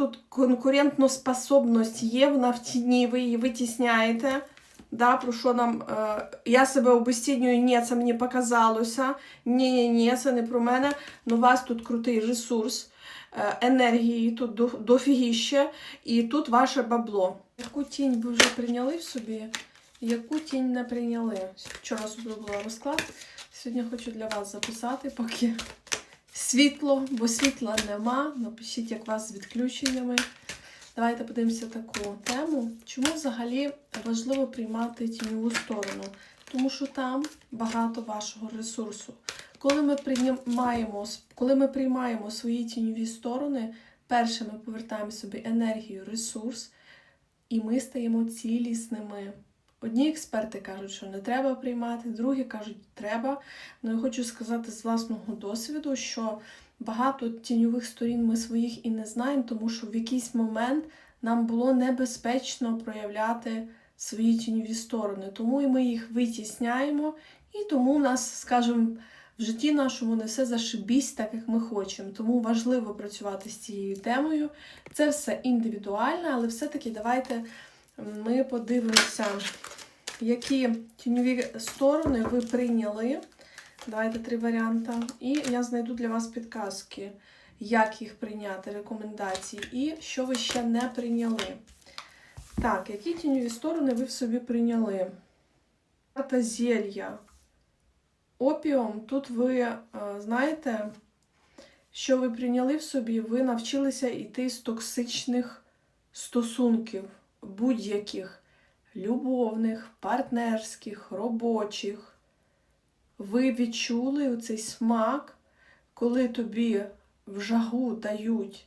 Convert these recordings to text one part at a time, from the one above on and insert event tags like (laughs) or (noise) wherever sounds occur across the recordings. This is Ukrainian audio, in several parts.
тут конкурентноспособність є, вона в тіні, ви її витісняєте. Да, про що нам е, я себе обесцінюю, ні, це мені показалося. Ні, ні, ні, це не про мене. Ну, у вас тут крутий ресурс, е, енергії, тут до, дофігіще, і тут ваше бабло. Яку тінь ви вже прийняли в собі? Яку тінь не прийняли? Вчора зробила розклад. Сьогодні хочу для вас записати, поки світло, бо світла нема. Напишіть, як вас з відключеннями. Давайте подивимося таку тему. Чому взагалі важливо приймати тіньову сторону? Тому що там багато вашого ресурсу. Коли ми приймаємо, коли ми приймаємо свої тіньові сторони, перше ми повертаємо собі енергію, ресурс, і ми стаємо цілісними. Одні експерти кажуть, що не треба приймати, другі кажуть, треба. Ну я хочу сказати з власного досвіду, що багато тіньових сторін ми своїх і не знаємо, тому що в якийсь момент нам було небезпечно проявляти свої тіньові сторони. Тому і ми їх витісняємо, і тому в нас, скажімо, в житті нашому не все зашибісь, так як ми хочемо. Тому важливо працювати з цією темою. Це все індивідуально, але все-таки давайте ми подивимося, які тіньові сторони ви прийняли. Давайте три варіанти. І я знайду для вас підказки, як їх прийняти, рекомендації, і що ви ще не прийняли. Так, які тіньові сторони ви в собі прийняли? Карта зелья. Опіум, тут ви е, знаєте, що ви прийняли в собі, ви навчилися йти з токсичних стосунків, будь-яких любовних, партнерських, робочих. Ви відчули цей смак, коли тобі в жагу дають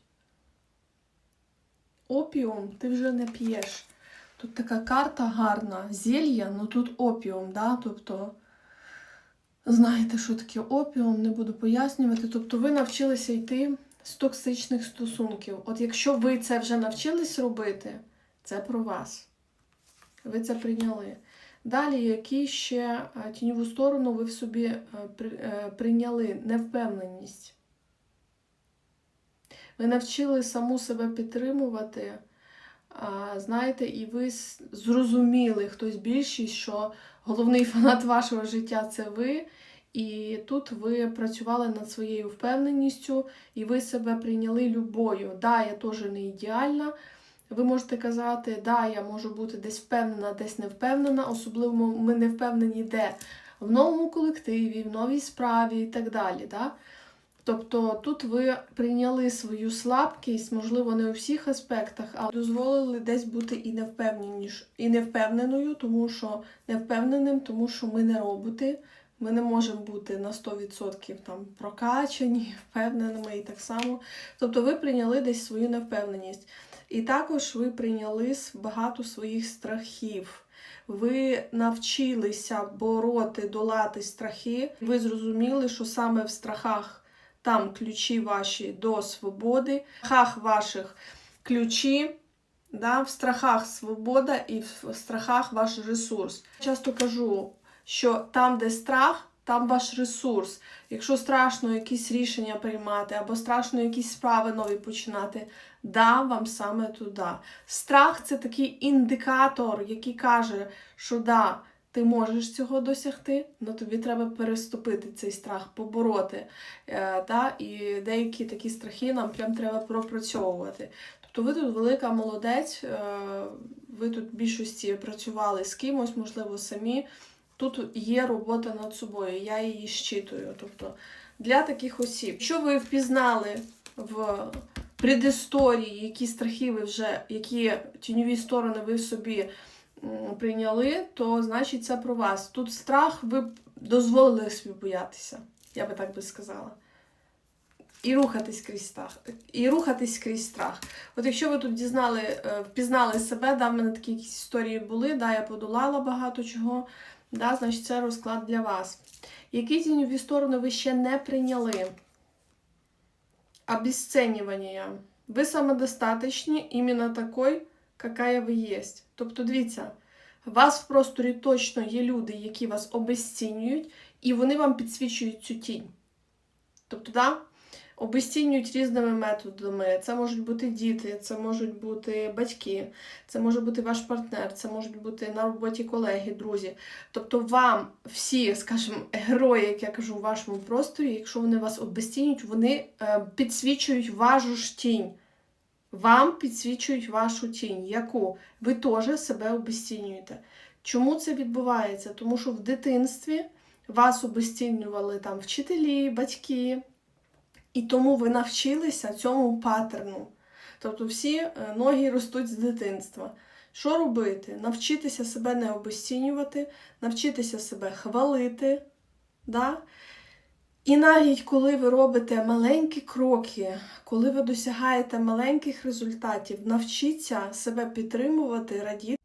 опіум, ти вже не п'єш. Тут така карта гарна, зелья, ну тут опіум, да? тобто, знаєте, що таке опіум, не буду пояснювати. Тобто ви навчилися йти з токсичних стосунків. От якщо ви це вже навчились робити, це про вас. Ви це прийняли. Далі, які ще е, тіньову сторону ви в собі е, е, прийняли невпевненість. Ви навчили саму себе підтримувати, знаєте, і ви зрозуміли, хтось більшість, що головний (laughs) фанат вашого життя це ви. І тут ви працювали над своєю впевненістю, і ви себе прийняли любою. Да, я теж не ідеальна. Ви можете казати, да, я можу бути десь впевнена, десь не впевнена. Особливо ми не впевнені де в новому колективі, в новій справі і так далі. Да? Тобто тут ви прийняли свою слабкість, можливо, не у всіх аспектах, але дозволили десь бути і невпевненіш, і невпевненою, тому що невпевненим, тому що ми не роботи. Ми не можемо бути на 100% там прокачані, (laughs) впевненими і так само. Тобто ви прийняли десь свою невпевненість. І також ви прийняли багато своїх страхів. Ви навчилися бороти, долати страхи. Ви зрозуміли, що саме в страхах там ключі ваші до свободи, в страхах ваших ключі, да, в страхах свобода і в страхах ваш ресурс. Часто кажу, що там, де страх, там ваш ресурс. Якщо страшно якісь рішення приймати, або страшно якісь справи нові починати, да, вам саме туди. Страх це такий індикатор, який каже, що да, ти можеш цього досягти, але тобі треба переступити цей страх, побороти. Е, да? І деякі такі страхи нам прям треба пропрацьовувати. Тобто ви тут велика молодець, е, ви тут в більшості працювали з кимось, можливо, самі. Тут є робота над собою, я її щитую. Тобто для таких осіб, що ви впізнали в предісторії, які страхи ви вже, які тіньові сторони ви собі прийняли, то значить це про вас. Тут страх ви дозволили собі боятися, я би так би сказала. І рухатись крізь страх. І рухатись крізь страх. От якщо ви тут дізнали, е, впізнали себе, да, в мене такі якісь історії були, да, я подолала багато чого, да, значить це розклад для вас. Які тіньові сторони ви ще не прийняли? Обесценивание. Ви самодостаточні іменно такой, какая ви є. Тобто, дивіться, у вас в просторі точно є люди, які вас обесцінюють, і вони вам підсвічують цю тінь. Тобто, да, обесцінюють різними методами. Це можуть бути діти, це можуть бути батьки, це може бути ваш партнер, це можуть бути на роботі колеги, друзі. Тобто вам всі, скажімо, герої, як я кажу, в вашому просторі, якщо вони вас обесцінюють, вони е, підсвічують вашу ж тінь. Вам підсвічують вашу тінь, яку ви теж себе обесцінюєте. Чому це відбувається? Тому що в дитинстві вас обесцінювали там вчителі, батьки, і тому ви навчилися цьому паттерну. Тобто всі е, ноги ростуть з дитинства. Що робити? Навчитися себе не обесцінювати, навчитися себе хвалити. Да? І навіть коли ви робите маленькі кроки, коли ви досягаєте маленьких результатів, навчіться себе підтримувати, радіти,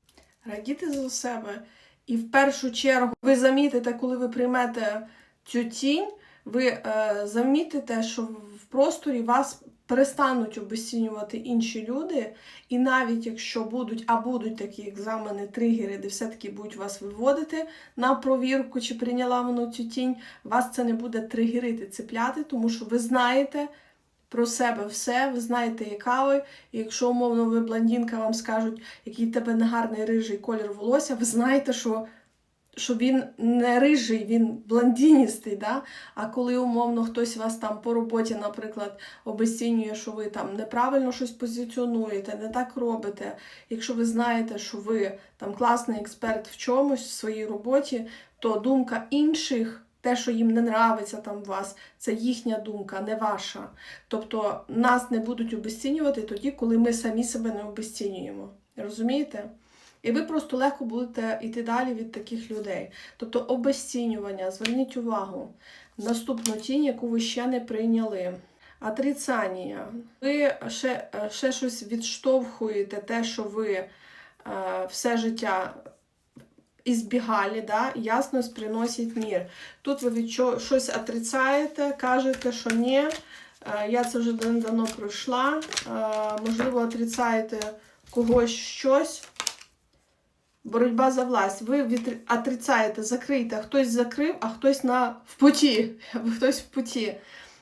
радіти за себе. І в першу чергу ви замітите, коли ви приймете цю тінь, ви е, замітите, що в просторі вас перестануть обесцінювати інші люди, і навіть якщо будуть, а будуть такі екзамени, тригери, де все-таки будуть вас виводити на провірку, чи прийняла воно цю тінь, вас це не буде тригерити, цепляти, тому що ви знаєте про себе все, ви знаєте, яка ви. І якщо умовно ви блондинка, вам скажуть, який тебе негарний рижий колір волосся, ви знаєте, що. Що він не рижий, він блондиністий, да? а коли умовно хтось вас там по роботі, наприклад, обесцінює, що ви там неправильно щось позиціонуєте, не так робите. Якщо ви знаєте, що ви там класний експерт в чомусь в своїй роботі, то думка інших, те, що їм не нравиться там вас, це їхня думка, не ваша. Тобто нас не будуть обесцінювати тоді, коли ми самі себе не обесцінюємо. Розумієте? І ви просто легко будете йти далі від таких людей. Тобто обесцінювання, зверніть увагу. Наступну тінь, яку ви ще не прийняли. Отрицання. Ви ще, ще щось відштовхуєте, те, що ви е, все життя ізбігали, да? ясність приносить мір. Тут ви від щось отрицаєте, кажете, що ні, е, я це вже давно пройшла. Е, можливо, отрицаєте когось щось. Боротьба за власть. Ви від... отрицаєте, закрийте. Хтось закрив, а хтось на... в путі. (laughs) Хтось в путі.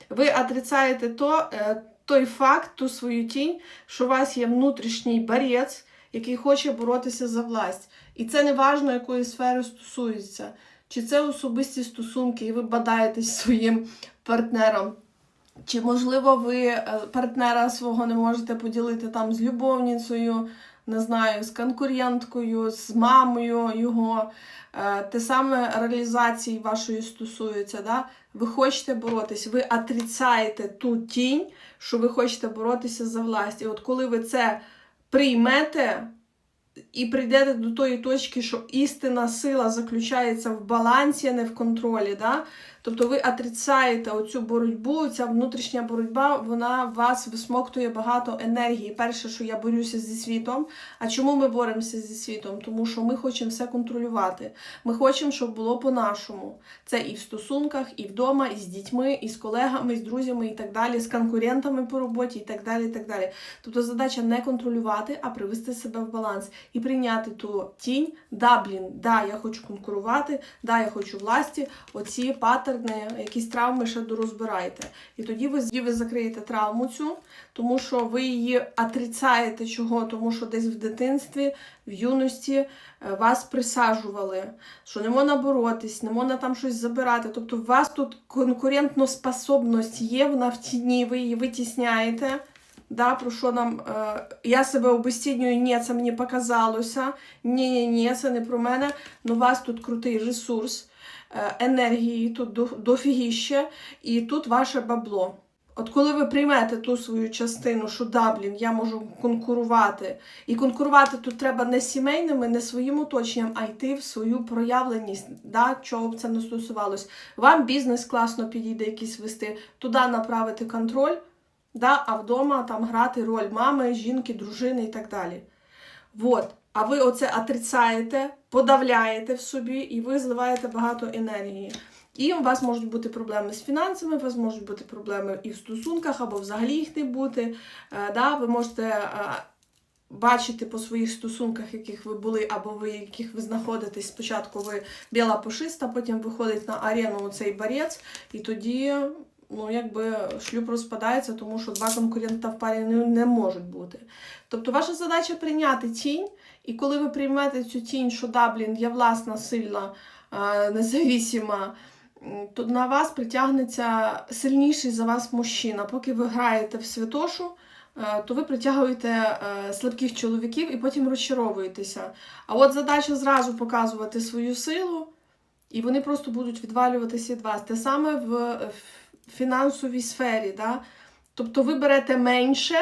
Ви отрицаєте то, е, той факт, ту свою тінь, що у вас є внутрішній борець, який хоче боротися за власть. І це не важно, якої сфери стосується. Чи це особисті стосунки, і ви бадаєтесь своїм партнером. Чи, можливо, ви е, партнера свого не можете поділити там з любовницею, не знаю, з конкуренткою, з мамою його. Е, Те саме реалізації вашої стосується. Да? Ви хочете боротись, ви отрицаєте ту тінь, що ви хочете боротися за власть. І от коли ви це приймете і прийдете до тої точки, що істинна сила заключається в балансі, а не в контролі. Да? Тобто ви отрицаєте оцю боротьбу, ця внутрішня боротьба, вона вас висмоктує багато енергії. Перше, що я борюся зі світом. А чому ми боремося зі світом? Тому що ми хочемо все контролювати. Ми хочемо, щоб було по-нашому. Це і в стосунках, і вдома, і з дітьми, і з колегами, і з друзями, і так далі, з конкурентами по роботі, і так далі. і так далі. Тобто задача не контролювати, а привести себе в баланс і прийняти ту тінь. Да, блін, да, я хочу конкурувати, да, я хочу власті. Оці паттерни, якісь травми ще дорозбирайте. І тоді ви, ви закриєте травму цю, тому що ви її отрицаєте чого, тому що десь в дитинстві, в юності е, вас присаджували, що не можна боротись, не можна там щось забирати. Тобто у вас тут конкурентна способність є, вона в тіні, ви її витісняєте. Да, про що нам е, я себе обесцінюю, ні, це мені показалося. Ні, ні, це не про мене. Ну, у вас тут крутий ресурс, енергії тут дофігіще, і тут ваше бабло. От коли ви приймете ту свою частину, що да, блін, я можу конкурувати. І конкурувати тут треба не сімейними, не своїм оточенням, а йти в свою проявленість, да, чого б це не стосувалось. Вам бізнес класно підійде якийсь вести, туди направити контроль, да, а вдома там грати роль мами, жінки, дружини і так далі. Вот. А ви оце отрицаєте, подавляєте в собі, і ви зливаєте багато енергії. І у вас можуть бути проблеми з фінансами, у вас можуть бути проблеми і в стосунках, або взагалі їх не бути. Е, да, ви можете е, бачити по своїх стосунках, яких ви були, або ви яких ви знаходитесь. Спочатку ви біла пушиста, потім виходить на арену цей борець, і тоді ну, якби шлюб розпадається, тому що два конкурента в парі не, не можуть бути. Тобто ваша задача прийняти тінь, і коли ви приймете цю тінь, що да, блін, я власна, сильна, независима, то на вас притягнеться сильніший за вас мужчина. Поки ви граєте в святошу, е, то ви притягуєте е, слабких чоловіків і потім розчаровуєтеся. А от задача зразу показувати свою силу, і вони просто будуть відвалюватися від вас. Те саме в е, в фінансовій сфері. Да? Тобто ви берете менше,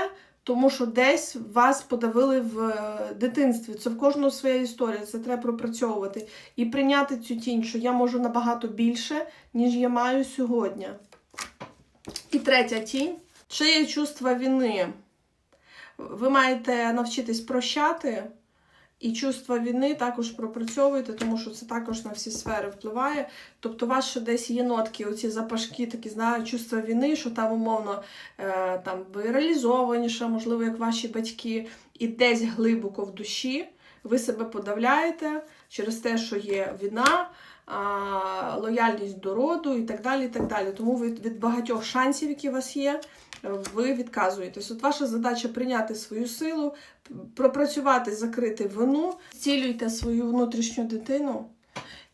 тому що десь вас подавили в е, дитинстві. Це в кожного своя історія, це треба пропрацьовувати. І прийняти цю тінь, що я можу набагато більше, ніж я маю сьогодні. І третя тінь чи є чувство вини. Ви маєте навчитись прощати. І чувство вини також пропрацьовуєте, тому що це також на всі сфери впливає. Тобто, у вас ще десь є нотки, оці запашки, такі знають, чувство вини, що там умовно е, там ви реалізованіше, можливо, як ваші батьки, і десь глибоко в душі ви себе подавляєте через те, що є вина, а, лояльність до роду і так далі. і так далі. Тому ви від багатьох шансів, які у вас є, ви відказуєтесь. От ваша задача прийняти свою силу, пропрацювати, закрити вину, зцілюйте свою внутрішню дитину,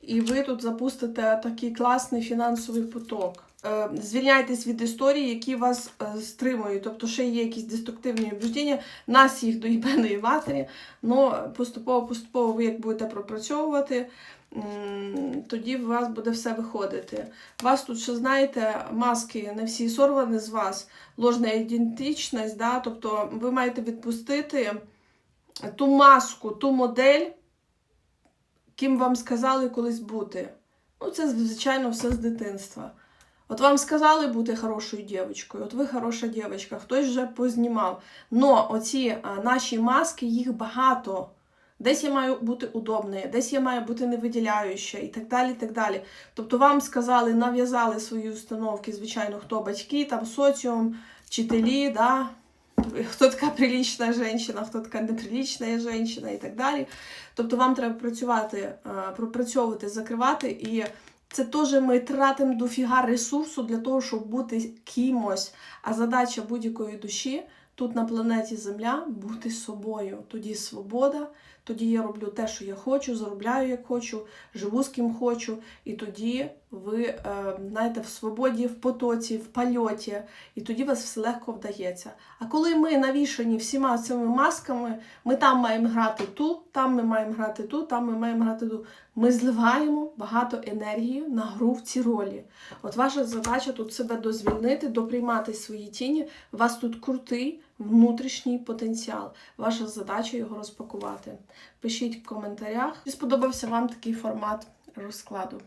і ви тут запустите такий класний фінансовий поток. Е, Звільняйтесь від історій, які вас е, стримують. Тобто, ще є якісь деструктивні убеждення, нас їх до єбеної матері, але поступово-поступово ви як будете пропрацьовувати, тоді у вас буде все виходити. У вас тут ще, знаєте, маски не всі сорвані з вас, ложна ідентичність, да? тобто ви маєте відпустити ту маску, ту модель, ким вам сказали колись бути. Ну, це, звичайно, все з дитинства. От вам сказали бути хорошою дівчинкою, от ви хороша дівчинка, хтось вже познімав. Но оці наші маски, їх багато. Десь я маю бути удобною, десь я маю бути невиділяюча і так далі. так далі. Тобто вам сказали, нав'язали свої установки, звичайно, хто батьки, там соціум, вчителі, да? хто така прилічна жінка, хто така неприлічна жінка і так далі. Тобто вам треба працювати, пропрацьовувати, закривати і. Це теж ми тратимо дофіга ресурсу для того, щоб бути кимось. А задача будь-якої душі тут на планеті Земля бути собою. Тоді свобода, тоді я роблю те, що я хочу, заробляю як хочу, живу з ким хочу. І тоді ви е, знаєте, в свободі, в потоці, в польоті, і тоді вас все легко вдається. А коли ми навішані всіма цими масками, ми там маємо грати ту, там ми маємо грати ту, там ми маємо грати ту. Ми зливаємо багато енергії на гру в ці ролі. От ваша задача тут себе дозвільнити, доприймати свої тіні. У вас тут крутий внутрішній потенціал. Ваша задача його розпакувати. Пишіть в коментарях, чи сподобався вам такий формат розкладу.